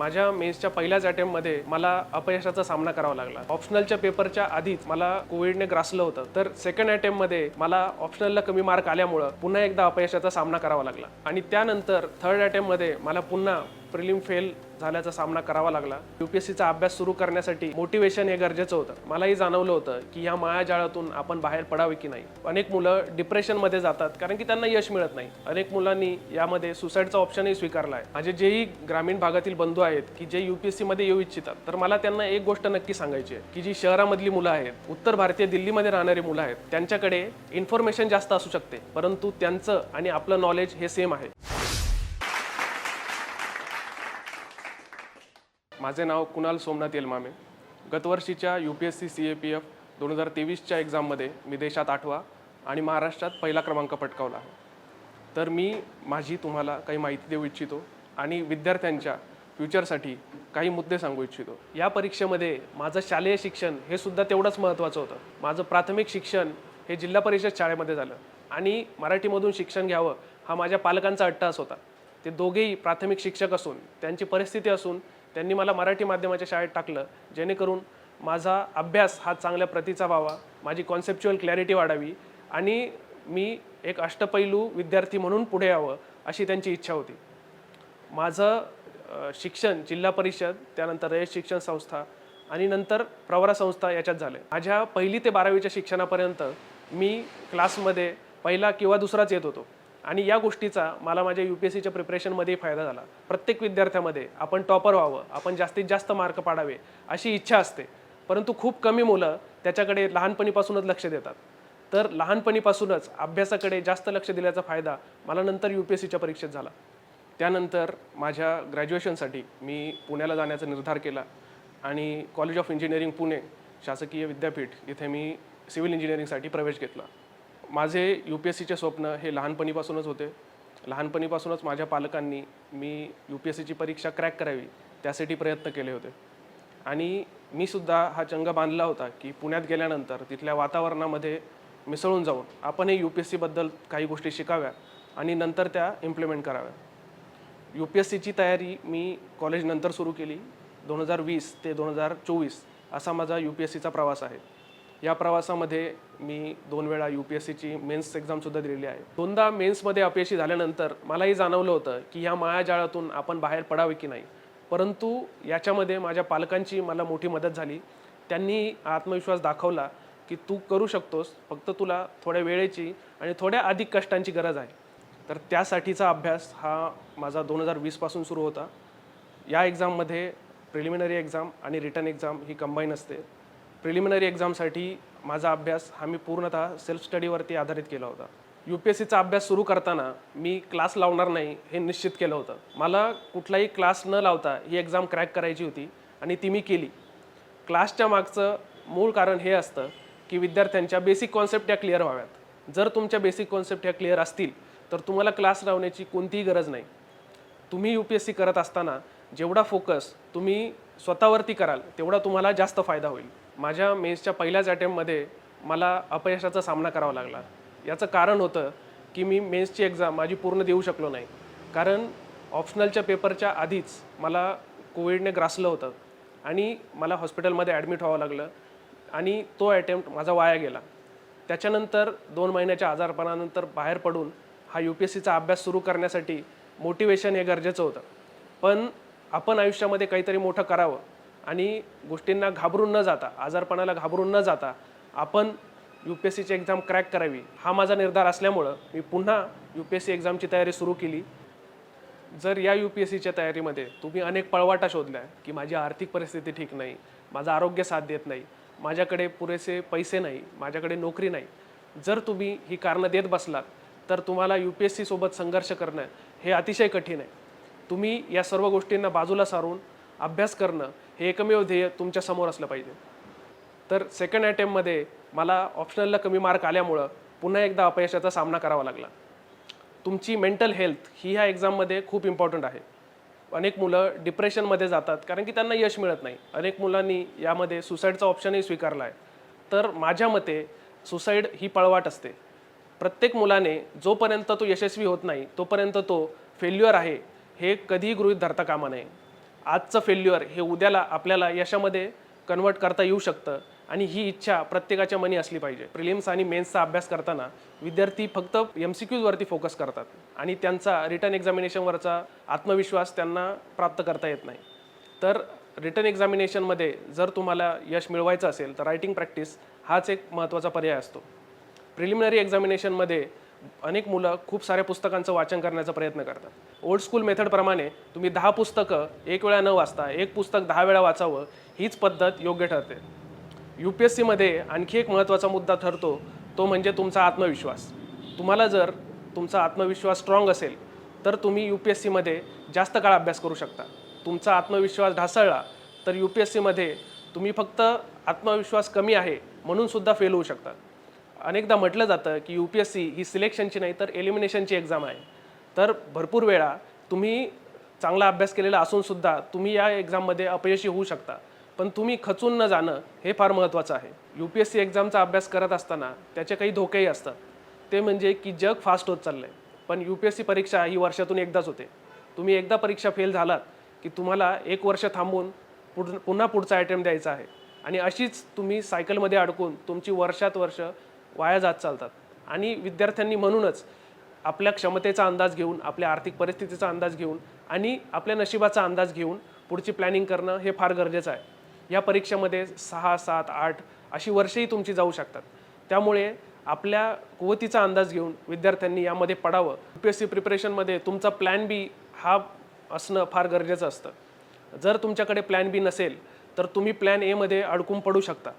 माझ्या मेन्सच्या पहिल्याच अटेम्प्टमध्ये मला अपयशाचा सामना करावा लागला. ऑप्शनलच्या पेपरच्या आधीच मला कोविडने ग्रासलं होतं. तर सेकंड अटेम्प्टमध्ये मला ऑप्शनलला कमी मार्क आल्यामुळं पुन्हा एकदा अपयशाचा सामना करावा लागला. आणि त्यानंतर थर्ड अटेम्प्टमध्ये मला पुन्हा प्रिलिम फेल झाल्याचा सामना करावा लागला. युपीएससीचा अभ्यास सुरू करण्यासाठी मोटिवेशन हे गरजेचं होतं. मलाही जाणवलं होतं की ह्या मायाजाळातून आपण बाहेर पडावे की नाही. अनेक मुलं डिप्रेशनमध्ये जातात कारण की त्यांना यश मिळत नाही. अनेक मुलांनी यामध्ये सुसाईडचा ऑप्शनही स्वीकारला आहे माझे जेही ग्रामीण भागातील बंधू आहेत की जे युपीएससी मध्ये येऊ इच्छितात तर मला त्यांना एक गोष्ट नक्की सांगायची आहे की जी शहरामधली मुलं आहेत उत्तर भारतीय दिल्लीमध्ये राहणारी मुलं आहेत त्यांच्याकडे इन्फॉर्मेशन जास्त असू शकते परंतु त्यांचं आणि आपलं नॉलेज हे सेम आहे. माझे नाव Kunal Somnath Yelmame. गतवर्षीच्या U P S C C A P F दोन हजार तेवीसच्या एक्झाममध्ये मी देशात आठवा आणि महाराष्ट्रात पहिला क्रमांक पटकावला आहे. तर मी माझी तुम्हाला काही माहिती देऊ इच्छितो आणि विद्यार्थ्यांच्या फ्युचरसाठी काही मुद्दे सांगू इच्छितो. या परीक्षेमध्ये माझं शालेय शिक्षण हे सुद्धा तेवढंच महत्त्वाचं होतं. माझं प्राथमिक शिक्षण हे जिल्हा परिषद शाळेमध्ये झालं आणि मराठीमधून शिक्षण घ्यावं हा माझ्या पालकांचा अट्टास होता. ते दोघेही प्राथमिक शिक्षक असून त्यांची परिस्थिती असून त्यांनी मला मराठी माध्यमाच्या शाळेत टाकलं जेणेकरून माझा अभ्यास हा चांगल्या प्रतीचा व्हावा माझी कॉन्सेप्च्युअल क्लॅरिटी वाढावी आणि मी एक अष्टपैलू विद्यार्थी म्हणून पुढे यावं अशी त्यांची इच्छा होती. माझं शिक्षण जिल्हा परिषद त्यानंतर रयत शिक्षण संस्था आणि नंतर प्रवरा संस्था याच्यात झाले. माझ्या पहिली ते बारावीच्या शिक्षणापर्यंत मी क्लासमध्ये पहिला किंवा दुसराच येत होतो. आणि या गोष्टीचा मला माझ्या यू पी एस सीच्या प्रिपरेशनमध्ये फायदा झाला. प्रत्येक विद्यार्थ्यामध्ये आपण टॉपर व्हावं आपण जास्तीत जास्त मार्क पाडावे अशी इच्छा असते. परंतु खूप कमी मुलं त्याच्याकडे लहानपणीपासूनच लक्ष देतात. तर लहानपणीपासूनच अभ्यासाकडे जास्त लक्ष दिल्याचा फायदा मला नंतर यू पी एस सीच्या परीक्षेत झाला. त्यानंतर माझ्या ग्रॅज्युएशनसाठी मी पुण्याला जाण्याचा निर्धार केला आणि कॉलेज ऑफ इंजिनिअरिंग पुणे शासकीय विद्यापीठ इथे मी सिव्हिल इंजिनिअरिंगसाठी प्रवेश घेतला. माझे यू पी एस सीचे स्वप्न हे लहानपणीपासूनच होते. लहानपणीपासूनच माझ्या पालकांनी मी यू पी एस सीची परीक्षा क्रॅक करावी त्यासाठी प्रयत्न केले होते. आणि मी सुद्धा हा चंग बांधला होता की पुण्यात गेल्यानंतर तिथल्या वातावरणामध्ये मिसळून जाऊन आपणही यू पी एस सीबद्दल काही गोष्टी शिकाव्या आणि नंतर त्या इम्प्लिमेंट कराव्या. यू पी एस सीची तयारी मी कॉलेजनंतर सुरू केली. दोन हजार वीस ते दोन हजार चोवीस असा माझा यू पी एस सीचा प्रवास आहे. या प्रवासामध्ये मी दोन वेळा यू पी एस सीची मेन्स एक्झामसुद्धा दिलेली आहे. दोनदा मेन्समध्ये अपयशी झाल्यानंतर मलाही जाणवलं होतं की ह्या मायाजाळातून आपण बाहेर पडावे की नाही. परंतु याच्यामध्ये माझ्या पालकांची मला मोठी मदत झाली. त्यांनी आत्मविश्वास दाखवला की तू करू शकतोस फक्त तुला थोड्या वेळेची आणि थोड्या अधिक कष्टांची गरज आहे. तर त्यासाठीचा अभ्यास हा माझा दोन हजार वीसपासून सुरू होता. या एक्झाममध्ये प्रिलिमिनरी एक्झाम आणि रिटर्न एक्झाम ही कंबाईन असते. प्रिलिमिनरी एक्झामसाठी माझा अभ्यास हा मी पूर्णतः सेल्फ स्टडीवरती आधारित केला होता. यू पी एस सीचा अभ्यास सुरू करताना मी क्लास लावणार नाही हे निश्चित केलं होतं. मला कुठलाही क्लास न लावता ही एक्झाम क्रॅक करायची होती आणि ती मी केली. क्लासच्या मागचं मूळ कारण हे असतं की विद्यार्थ्यांच्या बेसिक कॉन्सेप्ट या क्लिअर व्हाव्यात. जर तुमच्या बेसिक कॉन्सेप्ट ह्या क्लिअर असतील तर तुम्हाला क्लास लावण्याची कोणतीही गरज नाही. तुम्ही यू पी एस सी करत असताना जेवढा फोकस तुम्ही स्वतःवरती कराल तेवढा तुम्हाला जास्त फायदा होईल. माझ्या मेन्सच्या पहिल्याच अटेम्प्टमध्ये मला अपयशाचा सामना करावा लागला. याचं कारण होतं की मी मेन्सची एक्झाम माझी पूर्ण देऊ शकलो नाही. कारण ऑप्शनलच्या पेपरच्या आधीच मला कोविडने ग्रासलं होतं आणि मला हॉस्पिटलमध्ये ॲडमिट व्हावं लागलं आणि तो अटेम्प्ट माझा वाया गेला. त्याच्यानंतर दोन महिन्याच्या आजारपणानंतर बाहेर पडून हा यू पी एस सीचा अभ्यास सुरू करण्यासाठी मोटिवेशन हे गरजेचं होतं. पण आपण आयुष्यामध्ये काहीतरी मोठं करावं आणि गोष्टींना घाबरून न जाता आजारपणाला घाबरून न जाता आपण यू पी एस सीची एक्झाम क्रॅक करावी हा माझा निर्धार असल्यामुळं मी पुन्हा यू पी एस सी एक्झामची तयारी सुरू केली. जर या यू पी एस सीच्या तयारीमध्ये तुम्ही अनेक पळवाटा शोधल्या की माझी आर्थिक परिस्थिती ठीक नाही माझं आरोग्य साथ देत नाही माझ्याकडे पुरेसे पैसे नाही माझ्याकडे नोकरी नाही जर तुम्ही ही कारणं देत बसलात तर तुम्हाला यू पी एस सीसोबत संघर्ष करणं हे अतिशय कठीण आहे. तुम्ही या सर्व गोष्टींना बाजूला सारून अभ्यास करणं हे एकमेव ध्येय तुमच्यासमोर असलं पाहिजे. तर सेकंड अटेम्प्टमध्ये मला ऑप्शनलला कमी मार्क आल्यामुळं पुन्हा एकदा अपयशाचा सामना करावा लागला. तुमची मेंटल हेल्थ ही ह्या एक्झाममध्ये खूप इम्पॉर्टंट आहे. अनेक मुलं डिप्रेशनमध्ये जातात कारण की त्यांना यश मिळत नाही. अनेक मुलांनी यामध्ये सुसाईडचा ऑप्शनही स्वीकारला आहे तर माझ्या मते सुसाईड ही पळवाट असते. प्रत्येक मुलाने जोपर्यंत तो यशस्वी होत नाही तोपर्यंत तो फेल्युअर आहे हे कधीही गृहीत धरता कामा नये. आजचं फेल्युअर हे उद्याला आपल्याला यशामध्ये कन्वर्ट करता येऊ शकतं आणि ही इच्छा प्रत्येकाच्या मनी असली पाहिजे. प्रिलिम्स आणि मेन्सचा अभ्यास करताना विद्यार्थी फक्त एम सी क्यूजवरती फोकस करतात आणि त्यांचा रिटर्न एक्झामिनेशनवरचा आत्मविश्वास त्यांना प्राप्त करता येत नाही. तर रिटर्न एक्झामिनेशनमध्ये जर तुम्हाला यश मिळवायचं असेल तर रायटिंग प्रॅक्टिस हाच एक महत्त्वाचा पर्याय असतो. प्रिलिमिनरी एक्झामिनेशनमध्ये अनेक मुलं खूप साऱ्या पुस्तकांचं वाचन करण्याचा प्रयत्न करतात. ओल्ड स्कूल मेथडप्रमाणे तुम्ही दहा पुस्तकं एक वेळा न वाचता एक पुस्तक दहा वेळा वाचावं हीच पद्धत योग्य ठरते. यू पी एस सीमध्ये आणखी एक महत्त्वाचा मुद्दा ठरतो तो म्हणजे तुमचा आत्मविश्वास. तुम्हाला जर तुमचा आत्मविश्वास स्ट्रॉंग असेल तर तुम्ही यू पी एस सीमध्ये जास्त काळ अभ्यास करू शकता. तुमचा आत्मविश्वास ढासळला तर यू पी एस सीमध्ये तुम्ही फक्त आत्मविश्वास कमी आहे म्हणून सुद्धा फेल होऊ शकतात अनेकदा म्हटलं जातं की यू पी एस सी ही सिलेक्शनची नाही तर एलिमिनेशनची एक्झाम आहे. तर भरपूर वेळा तुम्ही चांगला अभ्यास केलेला असूनसुद्धा तुम्ही या एक्झाममध्ये अपयशी होऊ शकता. पण तुम्ही खचून न जाणं हे फार महत्त्वाचं आहे. यू पी एस सी एक्झामचा अभ्यास करत असताना त्याचे काही धोकेही असतात. ते म्हणजे की जग फास्ट होत चाललं आहे पण यू पी एस सी परीक्षा ही वर्षातून एकदाच होते. तुम्ही एकदा परीक्षा फेल झालात की तुम्हाला एक वर्ष थांबून पुढ पुन्हा पुढचा अटेम्प्ट द्यायचा आहे. आणि अशीच तुम्ही सायकलमध्ये अडकून तुमची वर्षात वर्ष वाया जात चालतात. आणि विद्यार्थ्यांनी म्हणूनच आपल्या क्षमतेचा अंदाज घेऊन आपल्या आर्थिक परिस्थितीचा अंदाज घेऊन आणि आपल्या नशिबाचा अंदाज घेऊन पुढची प्लॅनिंग करणं हे फार गरजेचं आहे. या परीक्षेमध्ये सहा सात आठ अशी वर्षही तुमची जाऊ शकतात. त्यामुळे आपल्या कुवतीचा अंदाज घेऊन विद्यार्थ्यांनी यामध्ये पडावं. यू पी एस सी प्रिपरेशनमध्ये तुमचा प्लॅन बी हा असणं फार गरजेचं असतं. जर तुमच्याकडे प्लॅन बी नसेल तर तुम्ही प्लॅन एमध्ये अडकून पडू शकता.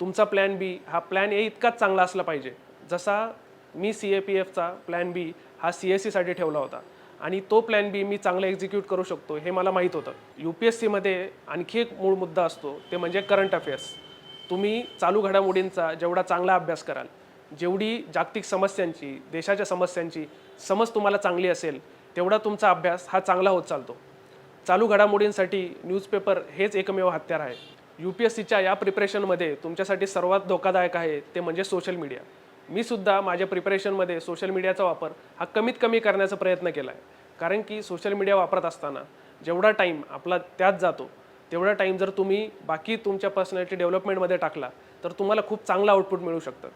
तुमचा प्लॅन बी हा प्लॅन ए इतकाच चांगला असला पाहिजे. जसा मी सी ए पी एफचा प्लॅन बी हा सी एस सीसाठी ठेवला होता. आणि तो प्लॅन बी मी चांगला एक्झिक्यूट करू शकतो हे मला माहीत होतं. यू पी एस सीमध्ये आणखी एक मूळ मुद्दा असतो ते म्हणजे करंट अफेअर्स तुम्ही चालू घडामोडींचा जेवढा चांगला अभ्यास कराल जेवढी जागतिक समस्यांची देशाच्या समस्यांची समज तुम्हाला चांगली असेल तेवढा तुमचा अभ्यास हा चांगला होत चालतो. चालू घडामोडींसाठी न्यूजपेपर हेच एकमेव हत्यार आहे. यू पी एस सीच्या या प्रिपरेशनमध्ये तुमच्यासाठी सर्वात धोकादायक आहे ते म्हणजे सोशल मीडिया मी सुद्धा माझ्या प्रिपरेशनमध्ये सोशल मीडियाचा वापर हा कमीत कमी करण्याचा प्रयत्न केला आहे कारण की सोशल मीडिया वापरत असताना जेवढा टाईम आपला त्यात जातो तेवढा टाईम जर तुम्ही बाकी तुमच्या पर्सनॅलिटी डेव्हलपमेंटमध्ये टाकला तर तुम्हाला खूप चांगलं आउटपुट मिळू शकतं.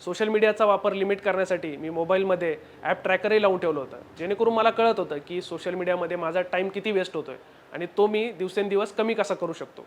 सोशल मीडियाचा वापर लिमिट करण्यासाठी मी मोबाईलमध्ये ॲप ट्रॅकरही लावून ठेवलं होतं. जेणेकरून मला कळत होतं की सोशल मीडियामध्ये माझा टाईम किती वेस्ट होतो आहे आणि तो मी दिवसेंदिवस कमी कसा करू शकतो.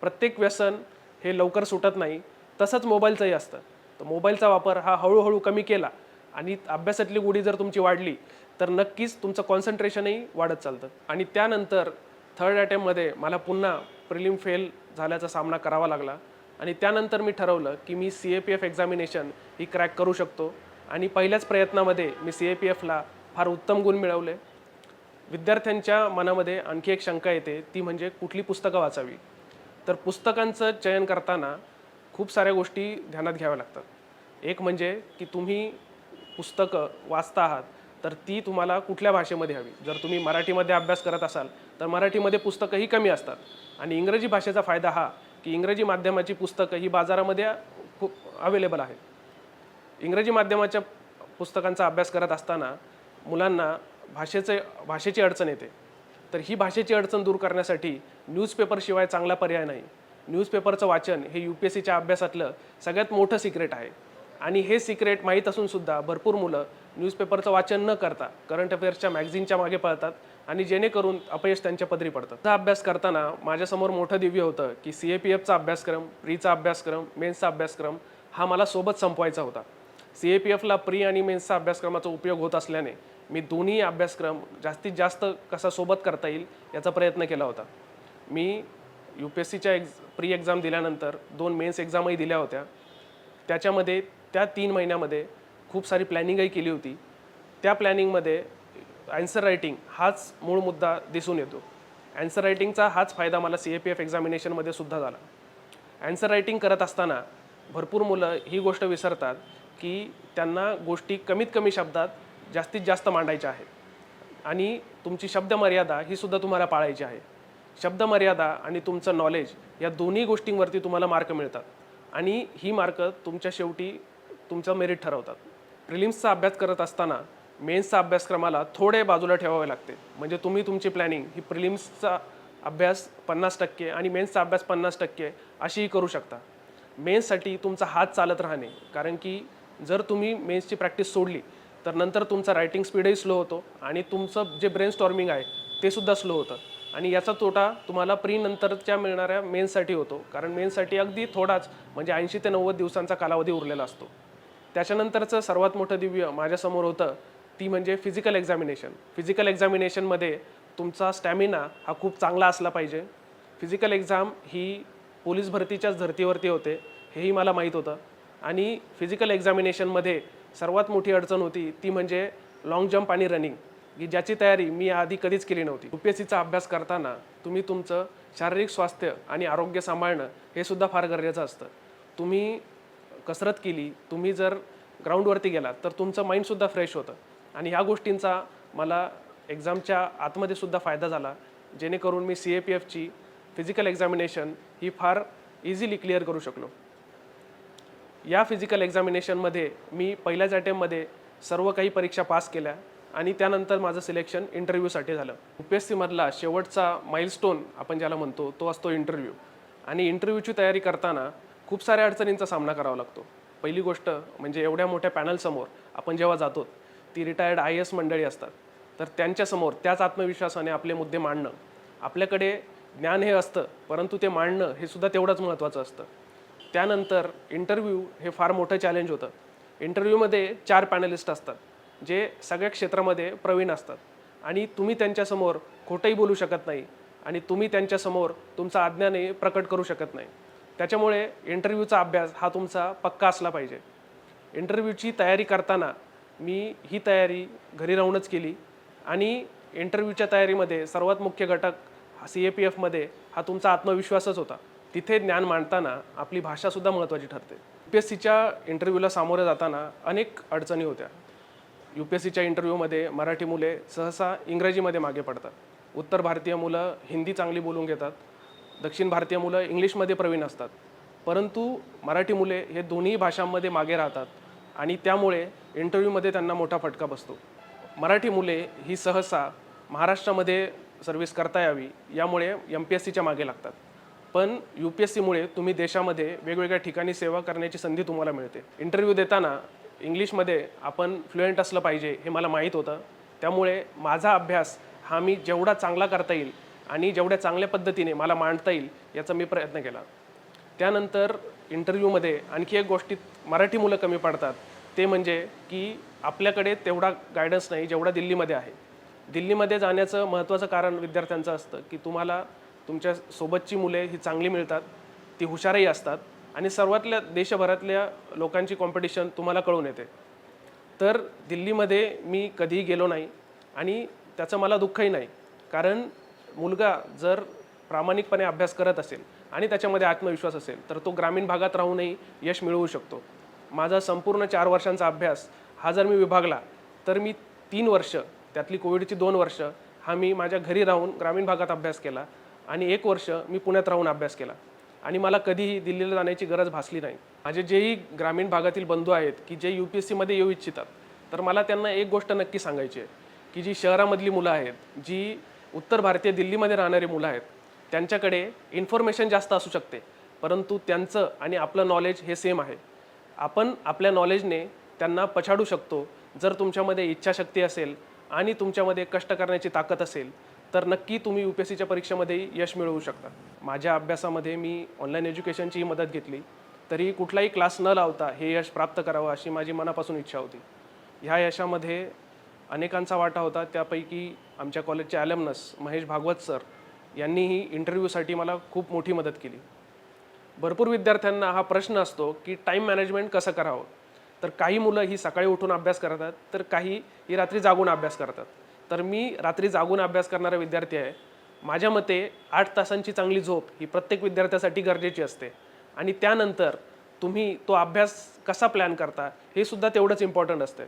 प्रत्येक व्यसन हे लवकर सुटत नाही. तसंच मोबाईलचंही असतं. तर मोबाईलचा वापर हा हळूहळू कमी केला आणि अभ्यासातली गुढी जर तुमची वाढली तर नक्कीच तुमचं कॉन्सन्ट्रेशनही वाढत चालतं. आणि त्यानंतर थर्ड अटेम्पमध्ये मला पुन्हा प्रिलिम फेल झाल्याचा सामना करावा लागला. आणि त्यानंतर मी ठरवलं की मी C A P F examination he crack करू शकतो. आणि पहिल्याच प्रयत्नामध्ये मी सी ए पी एफला फार उत्तम गुण मिळवले. विद्यार्थ्यांच्या मनामध्ये आणखी एक शंका येते ती म्हणजे कुठली पुस्तकं वाचावी? तर पुस्तकांचं चयन करताना खूप साऱ्या गोष्टी ध्यानात घ्याव्या लागतात. एक म्हणजे की तुम्ही पुस्तकं वाचता आहात तर ती तुम्हाला कुठल्या भाषेमध्ये हवी? जर तुम्ही मराठीमध्ये अभ्यास करत असाल तर मराठीमध्ये पुस्तकंही कमी असतात. आणि इंग्रजी भाषेचा फायदा हा की इंग्रजी माध्यमाची पुस्तकं ही बाजारामध्ये खूप अवेलेबल आहेत. इंग्रजी माध्यमाच्या पुस्तकांचा अभ्यास करत असताना मुलांना भाषेचे भाषेची अडचण येते. तर ही भाषेची अडचण दूर करण्यासाठी न्यूजपेपरशिवाय चांगला पर्याय नाही. न्यूजपेपरचं वाचन हे यू पी एस सीच्या अभ्यासातलं सगळ्यात मोठं सिक्रेट आहे. आणि हे सिक्रेट माहीत असूनसुद्धा भरपूर मुलं न्यूजपेपरचं वाचन न करता करंट अफेअर्सच्या मॅगझिनच्या मागे पळतात आणि जेणेकरून अपयश त्यांच्या पदरी पडतं हा अभ्यास करताना माझ्यासमोर मोठं दिव्य होतं की सी ए पी एफचा अभ्यासक्रम प्रीचा अभ्यासक्रम मेन्सचा अभ्यासक्रम हा मला सोबत संपवायचा होता. सी ए पी एफला प्री आणि मेन्सचा अभ्यासक्रमाचा उपयोग होत असल्याने मी दोन्ही अभ्यासक्रम जास्तीत जास्त कसा सोबत करता येईल याचा प्रयत्न केला होता. मी यू पी एस सीच्या एक्झ प्री एक्झाम दिल्यानंतर दोन मेन्स एक्झामही दिल्या होत्या. त्याच्यामध्ये त्या तीन महिन्यामध्ये खूप सारी प्लॅनिंगही केली होती. त्या प्लॅनिंगमध्ये ॲन्सर रायटिंग हाच मूळ मुद्दा दिसून येतो. ॲन्सर रायटिंगचा हाच फायदा मला सी ए पी एफ एक्झामिनेशनमध्ये सुद्धा झाला. ॲन्सर रायटिंग करत असताना भरपूर मुलं ही गोष्ट विसरतात की त्यांना गोष्टी कमीत कमी शब्दात जास्तीत जास्त मांडायच्या आहेत आणि तुमची शब्दमर्यादा ही सुद्धा तुम्हाला पाळायची आहे. शब्दमर्यादा आणि तुमचं नॉलेज या दोन्ही गोष्टींवरती तुम्हाला मार्क मिळतात. आणि ही मार्क तुमच्या शेवटी तुमचं मेरिट ठरवतात. प्रिलिम्सचा अभ्यास करत असताना मेन्सचा अभ्यासक्रमाला थोडे बाजूला ठेवावे लागते. म्हणजे तुम्ही तुमची प्लॅनिंग ही प्रिलिम्सचा अभ्यास पन्नास टक्के आणि मेन्सचा अभ्यास पन्नास टक्के अशीही करू शकता. मेन्ससाठी तुमचा हात चालत राहणे. कारण की जर तुम्ही मेन्सची प्रॅक्टिस सोडली तर नंतर तुमचा रायटिंग स्पीडही स्लो होतो आणि तुमचं जे ब्रेन स्टॉर्मिंग आहे ते सुद्धा स्लो होतं. आणि याचा तोटा तुम्हाला प्री नंतरच्या मिळणाऱ्या मेन्ससाठी होतो. कारण मेन्ससाठी अगदी थोडाच म्हणजे ऐंशी ते नव्वद दिवसांचा कालावधी उरलेला असतो. त्याच्यानंतरचं सर्वात मोठं दिव्य माझ्यासमोर होतं ती म्हणजे फिजिकल एक्झामिनेशन फिजिकल एक्झामिनेशनमध्ये तुमचा स्टॅमिना हा खूप चांगला असला पाहिजे. फिजिकल एक्झाम ही पोलीस भरतीच्याच धर्तीवरती होते हेही मला माहीत होतं. आणि फिजिकल एक्झामिनेशनमध्ये सर्वात मोठी अडचण होती ती म्हणजे लाँग जम्प आणि रनिंग की ज्याची तयारी मी आधी कधीच केली नव्हती. यू पी एस सीचा अभ्यास करताना तुम्ही तुमचं शारीरिक स्वास्थ्य आणि आरोग्य सांभाळणं हे सुद्धा फार गरजेचं असतं. तुम्ही कसरत केली तुम्ही जर ग्राउंडवरती गेलात तर तुमचं माइंडसुद्धा फ्रेश होतं. आणि ह्या गोष्टींचा मला एक्झामच्या आतमध्ये सुद्धा फायदा झाला. जेणेकरून मी सी ए पी एफची फिजिकल एक्झामिनेशन ही फार इझिली क्लिअर करू शकलो. या फिजिकल एक्झामिनेशनमध्ये मी पहिल्याच अटेम्पमध्ये सर्व काही परीक्षा पास केल्या आणि त्यानंतर माझं सिलेक्शन इंटरव्ह्यूसाठी झालं. यू पी एस सीमधला शेवटचा माइलस्टोन आपण ज्याला म्हणतो तो असतो इंटरव्ह्यू आणि इंटरव्ह्यूची तयारी करताना खूप साऱ्या अडचणींचा सामना करावा लागतो. पहिली गोष्ट म्हणजे एवढ्या मोठ्या पॅनलसमोर आपण जेव्हा जातो ती रिटायर्ड आय एस मंडळी असतात. तर त्यांच्यासमोर त्याच आत्मविश्वासाने आपले मुद्दे मांडणं. आपल्याकडे ज्ञान हे असतं परंतु ते मांडणं हे सुद्धा तेवढंच महत्त्वाचं असतं. त्यानंतर इंटरव्ह्यू हे फार मोठं चॅलेंज होतं. इंटरव्ह्यूमध्ये चार पॅनलिस्ट असतात जे सगळ्या क्षेत्रामध्ये प्रवीण असतात. आणि तुम्ही त्यांच्यासमोर खोटंही बोलू शकत नाही आणि तुम्ही त्यांच्यासमोर तुमचं अज्ञानही प्रकट करू शकत नाही. त्याच्यामुळे इंटरव्ह्यूचा अभ्यास हा तुमचा पक्का असला पाहिजे. इंटरव्ह्यूची तयारी करताना मी ही तयारी घरी राहूनच केली आणि इंटरव्ह्यूच्या तयारीमध्ये सर्वात मुख्य घटक सी ए पी एफमध्ये हा तुमचा आत्मविश्वासच होता. तिथे ज्ञान मांडताना आपली भाषासुद्धा महत्त्वाची ठरते. यू पी एस सीच्या इंटरव्ह्यूला सामोरं जाताना अनेक अडचणी होत्या. यू पी एस सीच्या इंटरव्ह्यूमध्ये मराठी मुले सहसा इंग्रजीमध्ये मागे पडतात. उत्तर भारतीय मुलं हिंदी चांगली बोलून घेतात. दक्षिण भारतीय मुलं इंग्लिशमध्ये प्रवीण असतात. परंतु मराठी मुले हे दोन्ही भाषांमध्ये मागे राहतात आणि त्यामुळे इंटरव्ह्यूमध्ये त्यांना मोठा फटका बसतो. मराठी मुले ही सहसा महाराष्ट्रामध्ये सर्व्हिस करता यावी यामुळे एम पी एस सीच्या मागे लागतात. पण यू पी एस सीमुळे तुम्ही देशामध्ये वेगवेगळ्या ठिकाणी सेवा करण्याची संधी तुम्हाला मिळते. इंटरव्ह्यू देताना इंग्लिशमध्ये आपण फ्लुएंट असलं पाहिजे हे मला माहीत होतं. त्यामुळे माझा अभ्यास हा मी जेवढा चांगला करता येईल आणि जेवढ्या चांगल्या पद्धतीने मला मांडता येईल याचा मी प्रयत्न केला. त्यानंतर इंटरव्ह्यूमध्ये आणखी एक गोष्टीत मराठी मुलं कमी पडतात. ते म्हणजे की आपल्याकडे तेवढा गायडन्स नाही जेवढा दिल्लीमध्ये आहे. दिल्लीमध्ये जाण्याचं महत्त्वाचं कारण विद्यार्थ्यांचं असतं की तुम्हाला तुमच्या सोबतची मुले ही चांगली मिळतात ती हुशारही असतात आणि सर्वातल्या देशभरातल्या लोकांची कॉम्पिटिशन तुम्हाला कळून येते. तर दिल्लीमध्ये मी कधीही गेलो नाही आणि त्याचं मला दुःखही नाही. कारण मुलगा जर प्रामाणिकपणे अभ्यास करत असेल आणि त्याच्यामध्ये आत्मविश्वास असेल तर तो ग्रामीण भागात राहूनही यश मिळवू शकतो. माझा संपूर्ण चार वर्षांचा अभ्यास हा जर मी विभागला तर मी तीन वर्ष त्यातली कोविडची दोन वर्ष हा मी माझ्या घरी राहून ग्रामीण भागात अभ्यास केला. आणि एक वर्ष मी पुण्यात राहून अभ्यास केला. आणि मला कधीही दिल्लीला जाण्याची गरज भासली नाही. माझे जेही ग्रामीण भागातील बंधू आहेत की जे यू पी एस सीमध्ये येऊ इच्छितात तर मला त्यांना एक गोष्ट नक्की सांगायची आहे की जी शहरामधली मुलं आहेत जी उत्तर भारतीय दिल्लीमध्ये राहणारी मुलं आहेत त्यांच्याकडे इन्फॉर्मेशन जास्त असू शकते परंतु त्यांचं आणि आपलं नॉलेज हे सेम आहे. आपण आपल्या नॉलेजने त्यांना पछाडू शकतो जर तुमच्यामध्ये इच्छाशक्ती असेल आणि तुमच्यामध्ये कष्ट करण्याची ताकद असेल तर नक्की तुम्ही यू पी एस सीच्या परीक्षेमध्ये यश मिळवू शकता. माझ्या अभ्यासामध्ये मी ऑनलाईन एज्युकेशनचीही मदत घेतली. तरी कुठलाही क्लास न लावता हे यश प्राप्त करावं अशी माझी मनापासून इच्छा होती. ह्या यशामध्ये अनेकांचा वाटा होता. त्यापैकी आमच्या कॉलेजचे ॲलमनस महेश भागवत सर यांनीही इंटरव्ह्यूसाठी मला खूप मोठी मदत केली. भरपूर विद्यार्थ्यांना हा प्रश्न असतो की टाईम मॅनेजमेंट कसं करावं? तर काही मुलं ही सकाळी उठून अभ्यास करतात तर काही ही रात्री जागून अभ्यास करतात. तर मी रात्री जागून अभ्यास करणारा विद्यार्थी आहे. माझ्या मते आठ तासांची चांगली झोप ही प्रत्येक विद्यार्थ्यासाठी गरजेची असते. आणि त्यानंतर तुम्ही तो अभ्यास कसा प्लॅन करता हे सुद्धा तेवढंच इम्पॉर्टंट असते.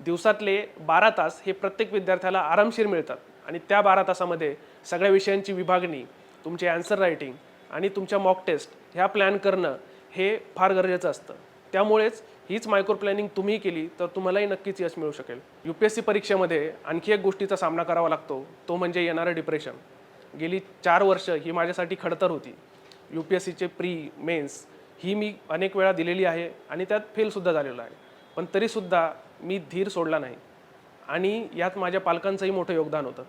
दिवसातले बारा तास हे प्रत्येक विद्यार्थ्याला आरामशीर मिळतात. आणि त्या बारा तासामध्ये सगळ्या विषयांची विभागणी तुमचे ॲन्सर रायटिंग आणि तुमच्या मॉक टेस्ट ह्या प्लॅन करणं हे फार गरजेचं असतं. त्यामुळेच हीच मायक्रो प्लॅनिंग तुम्ही केली तर तुम्हालाही नक्कीच यश मिळू शकेल. यू पी एस सी परीक्षेमध्ये आणखी एक गोष्टीचा सामना करावा लागतो तो म्हणजे येणारं डिप्रेशन गेली चार वर्ष ही माझ्यासाठी खडतर होती. यू पी एस सीचे प्री मेन्स ही मी अनेक वेळा दिलेली आहे आणि त्यात फेलसुद्धा झालेलो आहे. पण तरीसुद्धा मी धीर सोडला नाही. आणि यात माझ्या पालकांचंही मोठं योगदान होतं.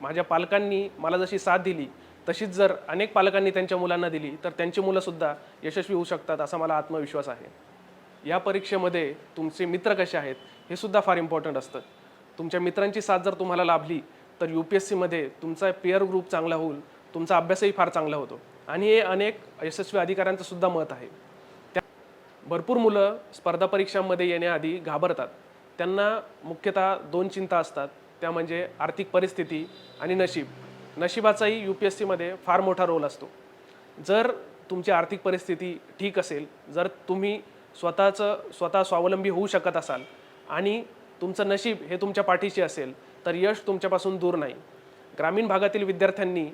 माझ्या पालकांनी मला जशी साथ दिली तशीच जर अनेक पालकांनी त्यांच्या मुलांना दिली तर त्यांची मुलंसुद्धा यशस्वी होऊ शकतात असा मला आत्मविश्वास आहे. या परीक्षेमध्ये तुमचे मित्र कसे आहेत हे सुद्धा फार इम्पॉर्टंट असतं. तुमच्या मित्रांची साथ जर तुम्हाला लाभली तर यू पी एस सीमध्ये तुमचा पेअर ग्रुप चांगला होईल तुमचा अभ्यासही फार चांगला होतो. आणि हे अनेक यशस्वी अधिकाऱ्यांचं सुद्धा मत आहे. त्या भरपूर मुलं स्पर्धा परीक्षांमध्ये येण्याआधी घाबरतात. त्यांना मुख्यतः दोन चिंता असतात. त्या म्हणजे आर्थिक परिस्थिती आणि नशीब. नशिबाचाही यू पी एस सीमध्ये फार मोठा रोल असतो. जर तुमची आर्थिक परिस्थिती ठीक असेल जर तुम्ही स्वतःचं स्वतः स्वावलंबी होऊ शकत असाल आणि तुमचं नशीब हे तुमच्या पाठीशी असेल तर यश तुमच्यापासून दूर नाही. ग्रामीण भागातील विद्यार्थ्यांनी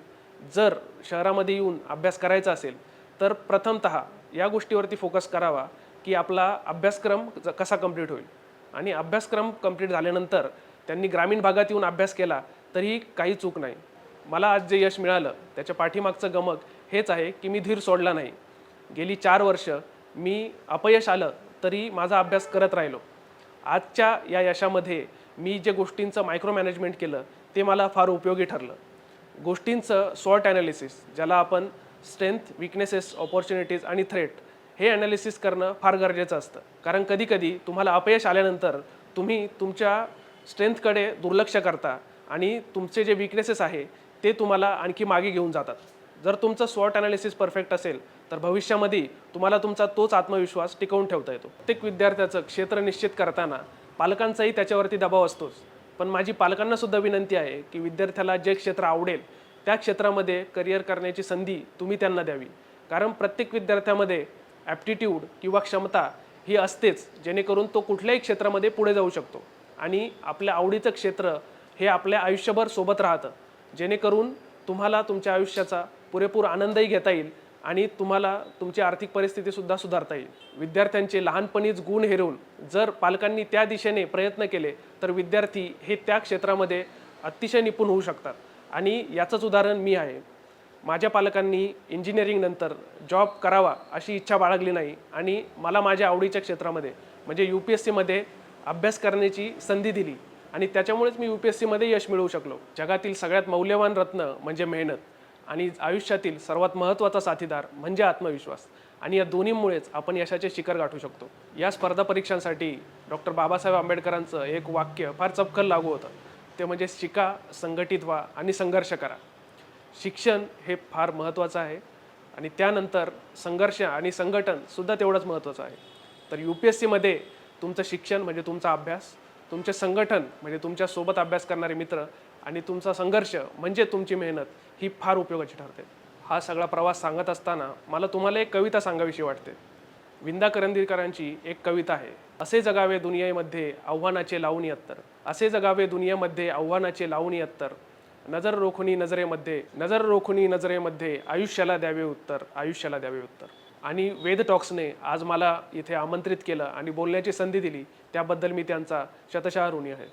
जर शहरामध्ये येऊन अभ्यास करायचा असेल तर प्रथमतः या गोष्टीवरती फोकस करावा की आपला अभ्यासक्रम ज- कसा कंप्लीट होईल. आणि अभ्यासक्रम कंप्लीट झाल्यानंतर त्यांनी ग्रामीण भागात येऊन अभ्यास केला तरीही काही चूक नाही. मला आज जे यश मिळालं त्याच्या पाठीमागचं गमक हेच आहे की मी धीर सोडला नाही. गेली चार वर्ष मी अपयश आलं तरी माझा अभ्यास करत राहिलो. आजच्या या यशामध्ये मी जे गोष्टींचं मायक्रो मॅनेजमेंट केलं ते मला फार उपयोगी ठरलं. गोष्टींचं सॉर्ट ॲनालिसिस ज्याला आपण स्ट्रेंथ विकनेसेस ऑपॉर्च्युनिटीज आणि थ्रेट हे ॲनालिसिस करणं फार गरजेचं असतं. कारण कधीकधी तुम्हाला अपयश आल्यानंतर तुम्ही तुमच्या स्ट्रेंथकडे दुर्लक्ष करता आणि तुमचे जे विकनेसेस आहे ते तुम्हाला आणखी मागे घेऊन जातात. जर तुमचं स्वॉट ॲनालिसिस परफेक्ट असेल तर भविष्यामध्ये तुम्हाला तुमचा तोच आत्मविश्वास टिकवून ठेवता येतो. प्रत्येक विद्यार्थ्याचं क्षेत्र निश्चित करताना पालकांचाही त्याच्यावरती दबाव असतोच. पण माझी पालकांना सुद्धा विनंती आहे की विद्यार्थ्याला जे क्षेत्र आवडेल त्या क्षेत्रामध्ये करिअर करण्याची संधी तुम्ही त्यांना द्यावी. कारण प्रत्येक विद्यार्थ्यामध्ये ॲप्टिट्यूड किंवा क्षमता ही असतेच जेणेकरून तो कुठल्याही क्षेत्रामध्ये पुढे जाऊ शकतो. आणि आपल्या आवडीचं क्षेत्र हे आपल्या आयुष्यभर सोबत राहतं. जेणेकरून तुम्हाला तुमच्या आयुष्याचा पुरेपूर आनंदही घेता येईल आणि तुम्हाला तुमची आर्थिक परिस्थितीसुद्धा सुधारता येईल. विद्यार्थ्यांचे लहानपणीच गुण हेरवून जर पालकांनी त्या दिशेने प्रयत्न केले तर विद्यार्थी हे त्या क्षेत्रामध्ये अतिशय निपुण होऊ शकतात. आणि याचंच उदाहरण मी आहे. माझ्या पालकांनी इंजिनिअरिंगनंतर जॉब करावा अशी इच्छा बाळगली नाही आणि मला माझ्या आवडीच्या क्षेत्रामध्ये म्हणजे यू पी एस सीमध्ये अभ्यास करण्याची संधी दिली. आणि त्याच्यामुळेच मी यू पी एस सीमध्ये यश मिळवू शकलो. जगातील सगळ्यात मौल्यवान रत्न म्हणजे मेहनत. आणि आयुष्यातील सर्वात महत्त्वाचा साथीदार म्हणजे आत्मविश्वास. आणि या दोन्हीमुळेच आपण यशाचे शिखर गाठू शकतो. या स्पर्धा परीक्षांसाठी डॉक्टर बाबासाहेब आंबेडकरांचं एक वाक्य फार चपखल लागू होतं. ते म्हणजे शिका संघटित व्हा आणि संघर्ष करा. शिक्षण हे फार महत्त्वाचं आहे. आणि त्यानंतर संघर्ष आणि संघटन सुद्धा तेवढंच महत्त्वाचं आहे. तर यू पी एस सीमध्ये तुमचं शिक्षण म्हणजे तुमचा अभ्यास तुमचे संघटन म्हणजे तुमच्यासोबत अभ्यास करणारे मित्र आणि तुमचा संघर्ष म्हणजे तुमची मेहनत ही फार उपयोगाची ठरते. हा सगळा प्रवास सांगत असताना मला तुम्हाला एक कविता सांगावीशी वाटते. विंदा करंदीकरांची एक कविता आहे. असे जगावे दुनियेमध्ये आव्हानाचे लावणी अत्तर. असे जगावे दुनियेमध्ये आव्हानाचे लावणी अत्तर. नजर रोखुनी नजरेमध्ये नजर रोखुनी नजरेमध्ये आयुष्याला द्यावे उत्तर आयुष्याला द्यावे उत्तर. आणि वेद टॉक्सने आज मला इथे आमंत्रित केलं आणि बोलण्याची संधी दिली त्याबद्दल मी त्यांचा शतशः ऋणी आहे.